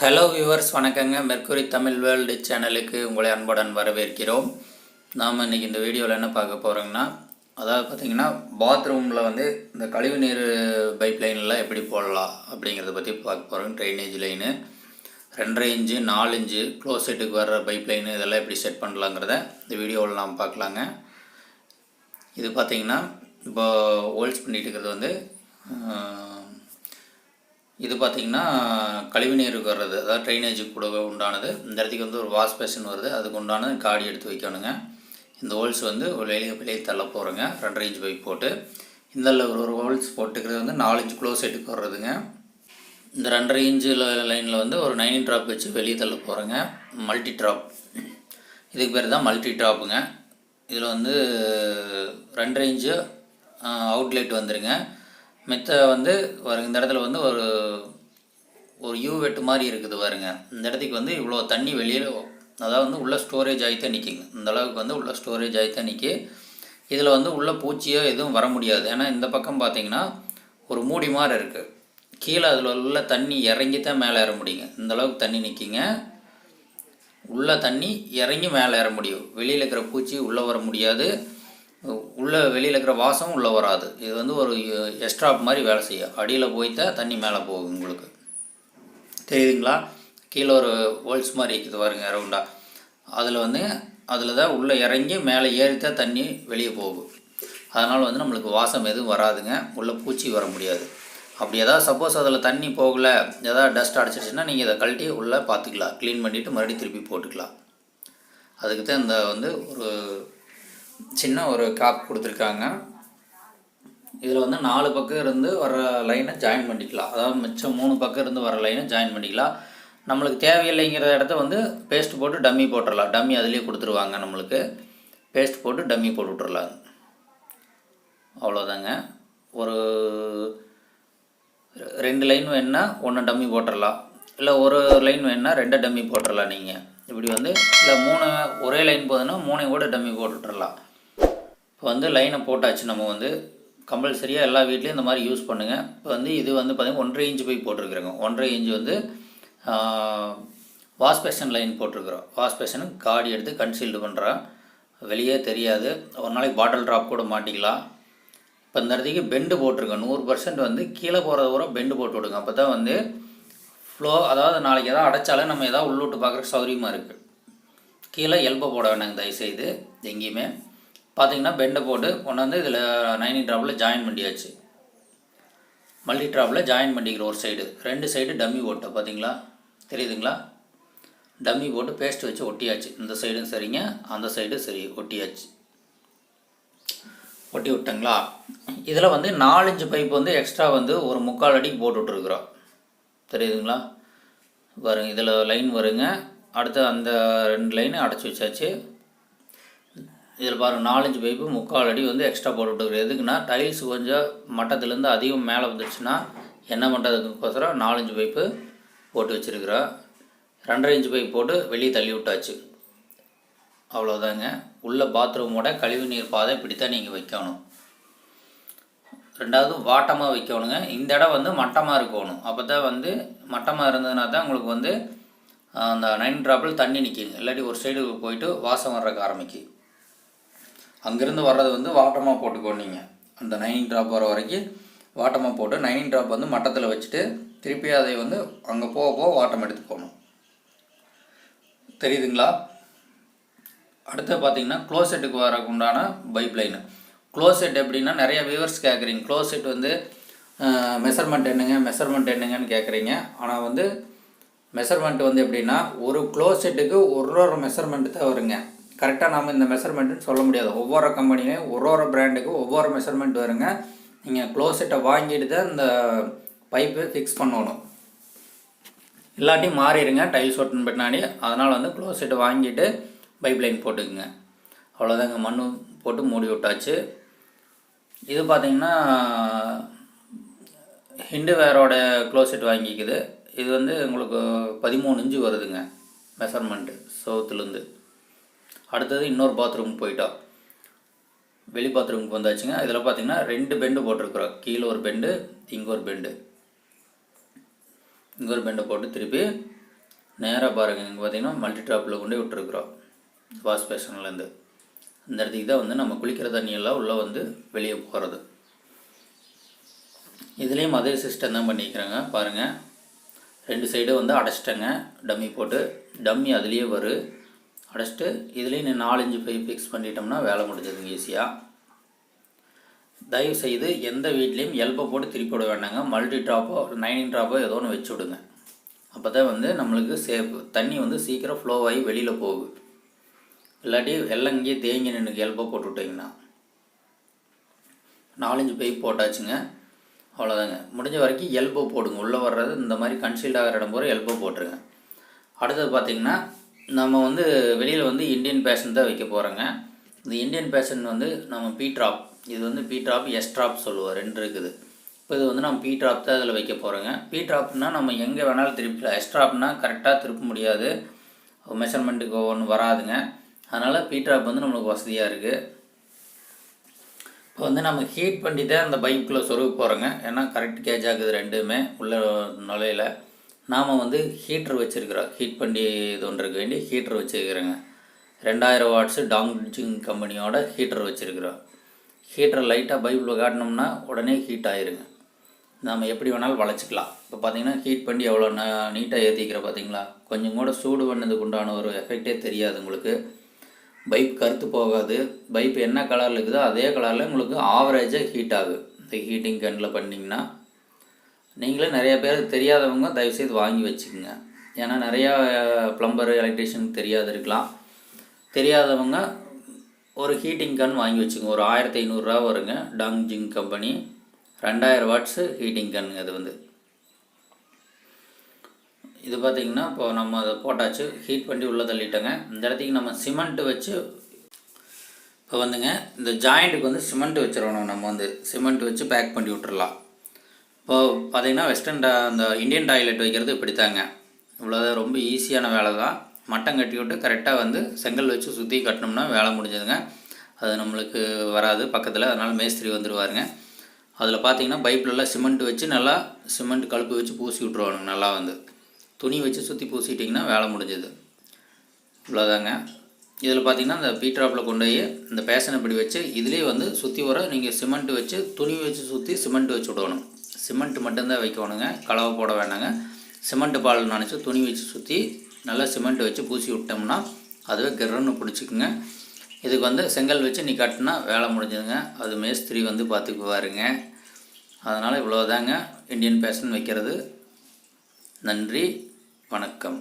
Hello viewers வணக்கங்க. Mercury Tamil world சேனலுக்கு உங்களை அன்புடன் வரவேற்கிறோம். நாம் இன்றைக்கி இந்த வீடியோவில் என்ன பார்க்க போகிறோங்கன்னா அதாவது பார்த்திங்கன்னா பாத்ரூமில் வந்து இந்த கழிவு நீர் பைப் லைன்லாம் எப்படி போடலாம் அப்படிங்கிறத பற்றி பார்க்க போகிறோம் ட்ரைனேஜ் லைனு ரெண்டரை இன்ச்சு நாலு இன்ச்சு க்ளோசெட்டுக்கு வர்ற பைப் லைனு இதெல்லாம் எப்படி செட் பண்ணலாங்கிறத இந்த வீடியோவில் நாம் பார்க்கலாங்க. இது பார்த்திங்கன்னா இப்போ ஹோல்ஸ் பண்ணிட்டு இருக்கிறது வந்து இது பார்த்திங்கன்னா கழிவுநீர் வர்றது அதாவது ட்ரைனேஜ் கூட உண்டானது. இந்த இடத்துக்கு வந்து ஒரு வாஷ் பேஷன் வருது. அதுக்கு உண்டான காடி எடுத்து வைக்கணுங்க. இந்த ஹோல்ஸ் வந்து ஒரு வெளியே வெளியே தள்ள போகிறோங்க ரெண்டரை இன்ச் பைப் போட்டு. இந்த ஒரு ஒரு ஹோல்ஸ் போட்டுக்கிறது வந்து நாலு இன்ச் க்ளோஸ் செட்டுக்கு வர்றதுங்க. இந்த ரெண்டரை இன்ச்சு லைனில் வந்து ஒரு நைன் ட்ராப் வச்சு வெளியே தள்ள போகிறோங்க மல்டி ட்ராப் இதுக்கு பேர் தான் மல்டி ட்ராப்புங்க இதில் வந்து ரெண்டரை இன்ச்சு அவுட்லெட் வந்துருங்க. மித்த வந்து ஒரு இந்த இடத்துல வந்து ஒரு ஒரு யூ வெட்டு மாதிரி இருக்குது பாருங்க. இந்த இடத்துக்கு வந்து இவ்வளோ தண்ணி வெளியில் அதாவது வந்து உள்ள ஸ்டோரேஜ் ஆகித்தான் நிற்கிங்க இந்த அளவுக்கு வந்து உள்ள ஸ்டோரேஜ் ஆகித்தான் நிற்கி இதில் வந்து உள்ள பூச்சியோ எதுவும் வர முடியாது. ஏன்னா இந்த பக்கம் பார்த்தீங்கன்னா ஒரு மூடி மாதிரி இருக்குது கீழே அதில் உள்ள தண்ணி இறங்கி தான் மேலே ஏற முடியுங்க. இந்த அளவுக்கு தண்ணி நிற்கிங்க உள்ள தண்ணி இறங்கி மேலே ஏற முடியும். வெளியில் இருக்கிற பூச்சி உள்ளே வர முடியாது. உள்ளே வெளியில் இருக்கிற வாசம் உள்ளே வராது. இது வந்து ஒரு எஸ்ட்ராப் மாதிரி வேலை செய்யும். அடியில் போய்த்தா தண்ணி மேலே போகும் உங்களுக்கு. தெரியுதுங்களா? கீழே ஒரு ஹோல்ஸ் மாதிரி இருக்குது பாருங்க ரவுண்டாக அதில் வந்து அதில் தான் உள்ளே இறங்கி மேலே ஏறித்தான் தண்ணி வெளியே போகும். அதனால் வந்து நம்மளுக்கு வாசம் எதுவும் வராதுங்க. உள்ளே பூச்சி வர முடியாது. அப்படி எதாவது சப்போஸ் அதில் தண்ணி போகலை எதாவது டஸ்ட் அடிச்சிடுச்சுன்னா நீங்கள் இதை கழட்டி உள்ளே பார்த்துக்கலாம் க்ளீன் பண்ணிவிட்டு மறுபடியும் திருப்பி போட்டுக்கலாம். அதுக்கு தான் இந்த வந்து ஒரு சின்ன ஒரு காப் கொடுத்துருக்காங்க. இதில் வந்து நாலு பக்கம் இருந்து வர லைனை ஜாயின் பண்ணிக்கலாம். அதாவது மிச்சம் மூணு பக்கம் இருந்து வர லைனை ஜாயின் பண்ணிக்கலாம். நம்மளுக்கு தேவையில்லைங்கிற இடத்த வந்து பேஸ்ட் போட்டு டம்மி போட்டுடலாம் டம்மி அதுலேயே கொடுத்துருவாங்க நம்மளுக்கு. பேஸ்ட் போட்டு டம்மி போட்டு விட்றலாங்க அவ்வளோதாங்க ஒரு ரெண்டு லைன் வேணுன்னா ஒன்று டம்மி போட்டுடலாம் இல்லை ஒரு லைன் வேணுன்னா ரெண்டை டம்மி போட்டுடலாம் நீங்கள் இப்படி வந்து இல்லை மூணு ஒரே லைன் போதுன்னா மூணையும் கூட டம்மி போட்டுட்றலாம் இப்போ வந்து லைனை போட்டாச்சு நம்ம வந்து கம்பல்சரியாக எல்லா வீட்லேயும் இந்த மாதிரி யூஸ் பண்ணுங்கள் இப்போ வந்து இது வந்து பார்த்திங்கன்னா ஒன்றரை இன்ச்சு போய் போட்டிருக்குறோங்க. ஒன்றரை இன்ச்சு வந்து வாஷ்பேஷன் லைன் போட்டிருக்கிறோம். வாஷ்பேஷனும் காடி எடுத்து கன்சீல்டு பண்ணுறோம் வெளியே தெரியாது. ஒரு நாளைக்கு பாட்டில் ட்ராப் கூட மாட்டிக்கலாம். இப்போ இந்த இடத்துக்கு பெண்டு போட்டிருக்கோம். நூறு பர்சன்ட் வந்து கீழே போகிறத கூட பெண்டு போட்டு விடுங்க. அப்போ தான் வந்து ஃப்ளோ அதாவது நாளைக்கு எதாவது அடைச்சாலே நம்ம எதாவது உள்ளுட்டு பார்க்குறக்கு சௌகரியமாக இருக்குது கீழே எல்போ போட வேணாங்க தயவுசெய்து. எங்கேயுமே. பார்த்தீங்கன்னா பெண்டை போட்டு கொண்டாந்து இதில் நைனி ட்ராப்பில் ஜாயின் பண்ணியாச்சு. மல்டி ட்ராப்பில் ஜாயின் பண்ணிக்கிற ஒரு சைடு ரெண்டு சைடு டம்மி போட்டோம் பார்த்தீங்களா தெரியுதுங்களா? டம்மி போட்டு பேஸ்ட் வச்சு ஒட்டியாச்சு. இந்த சைடும் சரிங்க அந்த சைடும் சரி ஒட்டியாச்சு. ஒட்டி விட்டங்களா? இதில் வந்து நாலஞ்சு பைப் வந்து எக்ஸ்ட்ரா வந்து ஒரு முக்கால் அடிக்கு போட்டு விட்ருக்குறோம் தெரியுதுங்களா? வருங்க இதில் லைன் வருங்க. அடுத்து அந்த ரெண்டு லைனை அடைச்சி வச்சாச்சு. இதில் பாருங்கள் நாலஞ்சு பைப்பு முக்கால் அடி வந்து எக்ஸ்ட்ரா போட்டு எதுக்குன்னா டைல்ஸ் கொஞ்சம் மட்டத்துலேருந்து அதிகம் மேலே வந்துச்சுன்னா என்ன பண்ணுறதுக்கோசரம் நாலஞ்சு பைப்பு போட்டு வச்சுருக்குறோம். ரெண்டரை இன்ச்சு பைப் போட்டு வெளியே தள்ளி விட்டாச்சு. அவ்வளோதாங்க உள்ள பாத்ரூமோட கழிவு நீர் பாதை இப்படித்தான் நீங்கள் வைக்கணும். ரெண்டாவது வாட்டமாக வைக்கணுங்க. இந்த இடம் வந்து மட்டமாக இருக்கணும். அப்போ தான் வந்து மட்டமாக இருந்ததுனா தான் உங்களுக்கு வந்து அந்த நைன் ட்ராப்பில் தண்ணி நிற்கிது இல்லாட்டி ஒரு சைடு போயிட்டு வாசம் வர்றதுக்கு ஆரம்பிக்கும். அங்கேருந்து வர்றது வந்து வாட்டமாக போட்டுக்கோ நீங்கள் அந்த நைன் ட்ராப் வர வரைக்கும் வாட்டமாக போட்டு நைன் ட்ராப் வந்து மட்டத்தில் வச்சுட்டு திருப்பி அதை வந்து அங்கே போக போக வாட்டம் எடுத்து போகணும். தெரியுதுங்களா? அடுத்து பார்த்தீங்கன்னா க்ளோசெட்டுக்கு வரக்கு உண்டான பைப் லைனு க்ளோசெட் எப்படின்னா நிறைய வியூவர்ஸ் கேட்குறீங்க க்ளோசெட் வந்து மெஷர்மெண்ட் என்னங்க? மெஷர்மெண்ட் என்னங்கன்னு கேட்குறீங்க ஆனால் வந்து மெஷர்மெண்ட் வந்து எப்படின்னா ஒரு க்ளோசெட்டுக்கு ஒரு ஒரு மெஷர்மெண்ட் தான் வருங்க. கரெக்டாக நம்ம இந்த மெஷர்மெண்ட்டுன்னு சொல்ல முடியாது. ஒவ்வொரு கம்பெனிலையும் ஒரு ஒரு பிராண்டுக்கு ஒவ்வொரு மெஷர்மெண்ட் வருங்க. நீங்கள் க்ளோசெட்டை வாங்கிட்டு தான் இந்த பைப்பு ஃபிக்ஸ் பண்ணணும். இல்லாட்டி மாறிடுங்க டைல்ஸ் ஒட்டின பின்னாடி. அதனால் வந்து க்ளோசெட்டை வாங்கிட்டு பைப் லைன் போட்டுக்குங்க. அவ்வளோதாங்க மண் போட்டு மூடி விட்டாச்சு. இது பார்த்தீங்கன்னா ஹிண்டு வேரோட க்ளோசெட் வாங்கிக்குது. இது வந்து உங்களுக்கு பதிமூணு இன்ச்சு வருதுங்க. மெஷர்மெண்ட்டு சவுத்துலேருந்து அடுத்தது இன்னொரு பாத்ரூம் போயிட்டோம். வெளி பாத்ரூமுக்கு வந்தாச்சுங்க. இதில் பார்த்தீங்கன்னா ரெண்டு பெண்டு போட்டிருக்குறோம். கீழே ஒரு பெண்டு இங்கே ஒரு பெண்டு இங்கே ஒரு பெண்டை போட்டு திருப்பி நேராக பாருங்கள் இங்கே பார்த்தீங்கன்னா மல்டி ட்ராப்பில் கொண்டு விட்டுருக்குறோம். வாஷ் பேஷன்லேருந்து அந்த இடத்துக்கு தான் வந்து நம்ம குளிக்கிற தண்ணியெல்லாம் உள்ளே வந்து வெளியே போகிறது இதுலேயும் அதே சிஸ்டம் தான் பண்ணிக்கிறேங்க. பாருங்கள் ரெண்டு சைடும் வந்து அடைச்சிட்டேங்க. டம்மி போட்டு. டம்மி அதுலேயே வரும் அடைச்சிட்டு இதுலேயும் நீ நாலஞ்சு பைப் ஃபிக்ஸ் பண்ணிட்டோம்னா வேலை முடிஞ்சதுங்க ஈஸியாக தயவு செய்து எந்த வீட்லேயும் எல்பை போட்டு திருப்பி விட வேண்டாங்க. மல்டி ட்ராப்போ நைனிங் ட்ராப்போ ஏதோ ஒன்று வச்சு விடுங்க. அப்போ தான் வந்து நம்மளுக்கு சேஃப் தண்ணி வந்து சீக்கிரம் ஃப்ளோ ஆகி வெளியில் போகும் இல்லாட்டி எல்லாம் இங்கேயே தேங்கி நின்று எல்போ போட்டு விட்டிங்கன்னா. நாலஞ்சு பைப் போட்டாச்சுங்க. அவ்வளோதாங்க முடிஞ்ச வரைக்கும் எல்போ போடுங்க. உள்ளே வர்றது இந்த மாதிரி கன்சீல்ட் ஆகிற இடம் போகிற எல்போ போட்டுருங்க. அடுத்தது பார்த்திங்கன்னா நம்ம வந்து வெளியில் வந்து இந்தியன் பேஷன் தான் வைக்க போகிறோங்க இந்த இந்தியன் பேஷன் வந்து நம்ம பி ட்ராப் இது வந்து பி ட்ராப் எஸ் ட்ராப் சொல்லுவோம். ரெண்டு இருக்குது. இப்போ இது வந்து நம்ம பி ட்ராப் தான் அதில் வைக்க போகிறோங்க பி ட்ராப்னா நம்ம எங்கே வேணாலும் திருப்பிக்கலாம். எஸ் ட்ராப்னா கரெக்டாக திருப்ப முடியாது. மெஷர்மெண்ட்டுக்கு ஒன்று வராதுங்க. அதனால் பி ட்ராப் வந்து நம்மளுக்கு வசதியாக இருக்குது இப்போ வந்து நம்ம ஹீட் பண்ணி தான் அந்த பைப்பில் சொருக போகிறோங்க ஏன்னா கரெக்ட் கேஜ் ஆகுது ரெண்டுமே உள்ள நுழையில. நாம் வந்து ஹீட்ரு வச்சுருக்குறோம். ஹீட் பண்ணி இது ஒன்றுக்கு வேண்டி ஹீட்ரு வச்சுருக்குறோங்க. ரெண்டாயிரம் வாட்ஸு டாங்ஜிங் கம்பெனியோட ஹீட்டர் வச்சுருக்குறோம். ஹீட்டர் லைட்டாக பைப்பில் காட்டினோம்னா உடனே ஹீட் ஆயிருங்க. நம்ம எப்படி வேணாலும் வளைச்சிக்கலாம். இப்போ பார்த்தீங்கன்னா ஹீட் பண்ணி எவ்வளோ நீட்டாக ஏற்றிக்கிற பார்த்தீங்களா கொஞ்சம் கூட சூடு பண்ணதுக்கு உண்டான ஒரு எஃபெக்டே தெரியாது உங்களுக்கு. பைப் கருத்து போகாது. பைப் என்ன கலரில் இருக்குதோ அதே கலரில் உங்களுக்கு ஆவரேஜாக ஹீட் ஆகுது. இந்த ஹீட்டிங் கண்ணில் பண்ணிங்கன்னா நீங்களே நிறைய பேருக்கு தெரியாதவங்க தயவுசெய்து வாங்கி வச்சுக்கோங்க. ஏன்னா நிறையா ப்ளம்பர் எலக்ட்ரிஷியன் தெரியாது இருக்கலாம். தெரியாதவங்க ஒரு ஹீட்டிங் கன் வாங்கி வச்சுக்கோங்க. ஒரு ஆயிரத்தி ஐநூறுரூவா வருங்க. டாங் ஜிங் கம்பெனி ரெண்டாயிரம் வாட்ஸு ஹீட்டிங் கன்னுங்க அது வந்து. இது பார்த்திங்கன்னா இப்போ நம்ம அதை போட்டாச்சு. ஹீட் பண்ணி உள்ளே தள்ளிட்டோங்க. இந்த இடத்துக்கு நம்ம சிமெண்ட்டு வச்சு இப்போ வந்துங்க இந்த ஜாயிண்ட்டுக்கு வந்து சிமெண்ட் வச்சிடணும். நம்ம வந்து சிமெண்ட் வச்சு பேக் பண்ணி விட்டுறலாம். இப்போது பார்த்திங்கன்னா வெஸ்டர்ன் டா அந்த இந்தியன் டாய்லெட் வைக்கிறது இப்படித்தாங்க. இவ்வளோதான் ரொம்ப ஈஸியான வேலை தான். மட்டம் கட்டி விட்டு கரெக்டாக வந்து செங்கல் வச்சு சுற்றி கட்டினோம்னா வேலை முடிஞ்சதுங்க. அது நம்மளுக்கு வராது பக்கத்தில் அதனால் மேஸ்திரி வந்துடுவாருங்க அதில் பார்த்தீங்கன்னா பைப்லலாம் சிமெண்ட் வச்சு நல்லா சிமெண்ட் கழுப்பு வச்சு பூசி விட்ருவானுங்க நல்லா வந்து. துணி வச்சு சுற்றி பூசிட்டிங்கன்னா வேலை முடிஞ்சது. இவ்வளோதாங்க இதில் பார்த்தீங்கன்னா அந்த பீட்ராப்பில் கொண்டு போய் இந்த பேசனை இப்படி வச்சு இதுலேயே வந்து சுற்றி வர நீங்கள் சிமெண்ட் வச்சு துணி வச்சு சுற்றி சிமெண்ட் வச்சு விடணும். சிமெண்ட் மட்டும்தான் வைக்கணுங்க. கலவை போட வேண்டாங்க சிமெண்ட் பால் நினச்சி துணி வச்சு சுற்றி நல்லா சிமெண்ட் வச்சு பூசி விட்டோம்னா அதுவே கிரன்னு பிடிச்சிக்குங்க. இதுக்கு வந்து செங்கல் வச்சு நீ கட்டினா வேலை முடிஞ்சதுங்க. அது மேஸ்திரி வந்து பார்த்துக்குவாருங்க. அதனால் இவ்வளோதாங்க இந்தியன் பேஷன் வைக்கிறது. நன்றி. வணக்கம்.